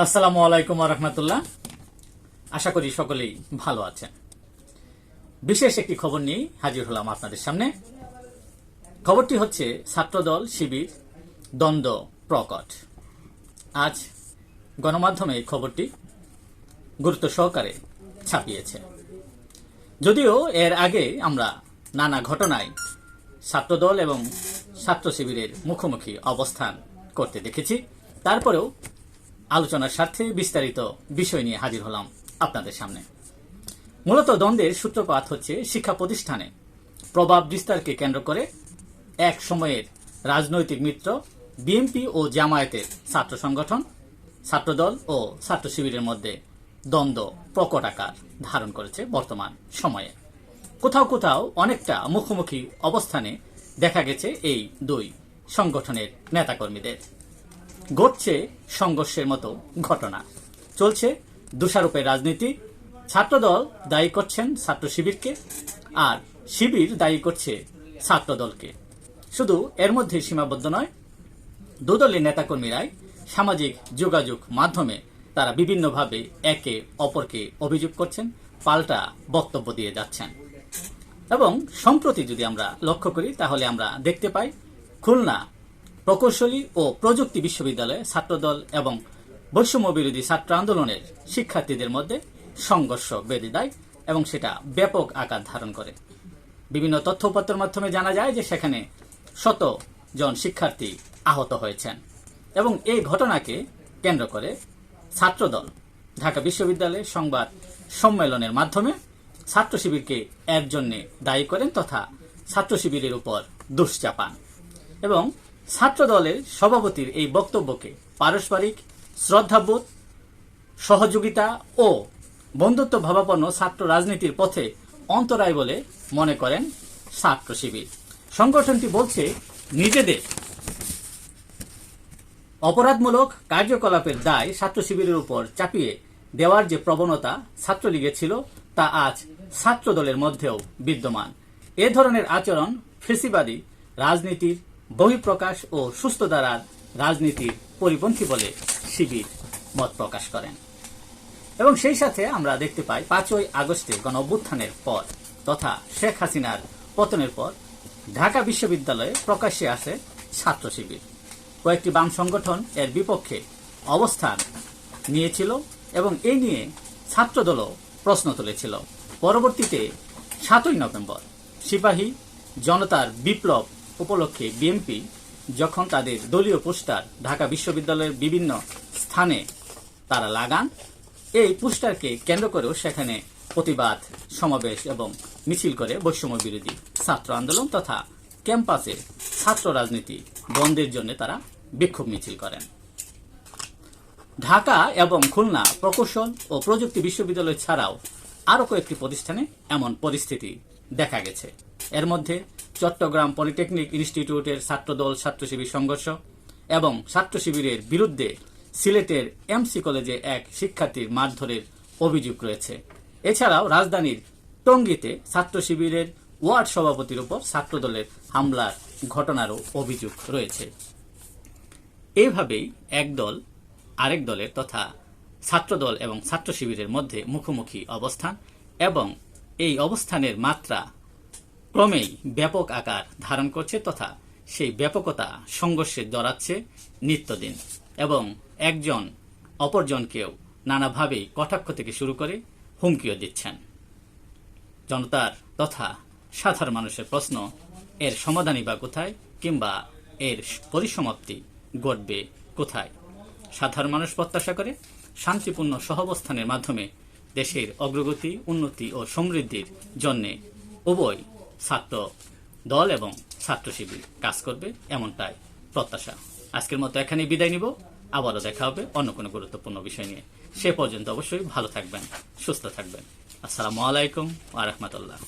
আসসালামু আলাইকুম রহমতুল্লাহ। আশা করি সকলেই ভালো আছেন। বিশেষ একটি খবর নিয়ে হাজির হলাম আপনাদের সামনে। খবরটি হচ্ছে, ছাত্রদল শিবির দ্বন্দ্ব প্রকট। আজ গণমাধ্যমে এই খবরটি গুরুত্ব সহকারে ছাপিয়েছে। যদিও এর আগে আমরা নানা ঘটনায় ছাত্রদল এবং ছাত্র শিবিরের মুখোমুখি অবস্থান করতে দেখেছি। তারপরেও আলোচনার স্বার্থে বিস্তারিত বিষয় নিয়ে হাজির হলাম আপনাদের সামনে। মূলত দ্বন্দ্বের সূত্রপাত হচ্ছে শিক্ষা প্রতিষ্ঠানে। প্রভাব বিস্তারকে কেন্দ্র করে এক সময়ের রাজনৈতিক মিত্র, বিএনপি ও জামায়াতের ছাত্র সংগঠন, ছাত্রদল ও ছাত্র শিবিরের মধ্যে দ্বন্দ্ব প্রকট আকার ধারণ করেছে বর্তমান সময়ে। কোথাও কোথাও অনেকটা মুখোমুখি অবস্থানে দেখা গেছে এই দুই সংগঠনের নেতাকর্মীদের। ঘটছে সংঘর্ষের মতো ঘটনা। চলছে দোষারোপের রাজনীতি। ছাত্রদল দায়ী করছেন ছাত্র শিবিরকে আর শিবির দায়ী করছে ছাত্রদলকে। শুধু এর মধ্যে সীমাবদ্ধ নয়, দুদলের নেতাকর্মীরাই সামাজিক যোগাযোগ মাধ্যমে তারা বিভিন্নভাবে একে অপরকে অভিযোগ করছেন, পাল্টা বক্তব্য দিয়ে যাচ্ছেন। এবং সম্প্রতি যদি আমরা লক্ষ্য করি, তাহলে আমরা দেখতে পাই খুলনা প্রকৌশলী ও প্রযুক্তি বিশ্ববিদ্যালয়ে ছাত্রদল এবং বৈষম্য বিরোধী ছাত্র আন্দোলনের শিক্ষার্থীদের মধ্যে সংঘর্ষ বেঁধে দেয় এবং সেটা ব্যাপক আকার ধারণ করে। বিভিন্ন তথ্যপত্রের মাধ্যমে জানা যায় যে সেখানে শত জন শিক্ষার্থী আহত হয়েছেন এবং এই ঘটনাকে কেন্দ্র করে ছাত্রদল ঢাকা বিশ্ববিদ্যালয়ে সংবাদ সম্মেলনের মাধ্যমে ছাত্র শিবিরকে এর জন্য দায়ী করেন তথা ছাত্র শিবিরের উপর দোষ চাপান এবং ছাত্র দলের সভাপতির এই বক্তব্যকে পারস্পরিক শ্রদ্ধাবোধ, সহযোগিতা ও বন্ধুত্ব ভাবাপন্ন ছাত্র রাজনীতির পথে অন্তরায় বলে মনে করেন ছাত্র শিবির। সংগঠনটি বলছে, নিজেদের অপরাধমূলক কার্যকলাপের দায় ছাত্র শিবিরের উপর চাপিয়ে দেওয়ার যে প্রবণতা ছাত্রলীগে ছিল, তা আজ ছাত্র দলের মধ্যেও বিদ্যমান। এ ধরনের আচরণ ফেসিবাদী রাজনীতির বহিঃপ্রকাশ ও সুস্থ ধারার রাজনীতির পরিপন্থী বলে শিবির মত প্রকাশ করেন। এবং সেই সাথে আমরা দেখতে পাই পাঁচই আগস্টে গণ অভ্যুত্থানের পর তথা শেখ হাসিনার পতনের পর ঢাকা বিশ্ববিদ্যালয়ে প্রকাশ্যে আসে ছাত্র শিবির। কয়েকটি বাম সংগঠন এর বিপক্ষে অবস্থান নিয়েছিল এবং এই নিয়ে ছাত্রদলও প্রশ্ন তুলেছিল। পরবর্তীতে সাতই নভেম্বর সিপাহী জনতার বিপ্লব উপলক্ষে বিএনপি যখন তাদের দলীয় পোস্টার ঢাকা বিশ্ববিদ্যালয়ের বিভিন্ন স্থানে তারা লাগান, এই পোস্টারকে কেন্দ্র করেও সেখানে প্রতিবাদ, সমাবেশ এবং মিছিল করে বৈষম্য বিরোধী ছাত্র আন্দোলন তথা ক্যাম্পাসে ছাত্র রাজনীতি বন্ধের জন্য তারা বিক্ষোভ মিছিল করেন। ঢাকা এবং খুলনা প্রকৌশল ও প্রযুক্তি বিশ্ববিদ্যালয় ছাড়াও আরও কয়েকটি প্রতিষ্ঠানে এমন পরিস্থিতি দেখা গেছে। এর মধ্যে চট্টগ্রাম পলিটেকনিক ইনস্টিটিউটের ছাত্রদল ছাত্র শিবির সংঘর্ষ এবং ছাত্র শিবিরের বিরুদ্ধে সিলেটের এমসি কলেজে এক শিক্ষার্থীর মারধরের অভিযোগ রয়েছে। এছাড়াও রাজধানীর টঙ্গীতে ছাত্র শিবিরের ওয়ার্ড সভাপতির উপর ছাত্রদলের হামলার ঘটনারও অভিযোগ রয়েছে। এইভাবেই এক দল আরেক দলের তথা ছাত্রদল এবং ছাত্র শিবিরের মধ্যে মুখোমুখি অবস্থান এবং এই অবস্থানের মাত্রা ক্রমেই ব্যাপক আকার ধারণ করছে তথা সেই ব্যাপকতা সংঘর্ষে জড়াচ্ছে নিত্যদিন এবং একজন অপরজনকেও নানাভাবেই কটাক্ষ থেকে শুরু করে হুমকিও দিচ্ছেন। জনতার তথা সাধারণ মানুষের প্রশ্ন, এর সমাধানই বা কোথায় কিংবা এর পরিসমাপ্তি ঘটবে কোথায়? সাধারণ মানুষ প্রত্যাশা করে শান্তিপূর্ণ সহাবস্থানের মাধ্যমে দেশের অগ্রগতি, উন্নতি ও সমৃদ্ধির জন্য উভয় ছাত্র দল এবং ছাত্র শিবির কাজ করবে এমনটাই প্রত্যাশা। আজকের মতো এখানেই বিদায় নিব। আবারও দেখা হবে অন্য কোনো গুরুত্বপূর্ণ বিষয় নিয়ে। সে পর্যন্ত অবশ্যই ভালো থাকবেন, সুস্থ থাকবেন। আসসালামু আলাইকুম আ রহমতুল্লাহ।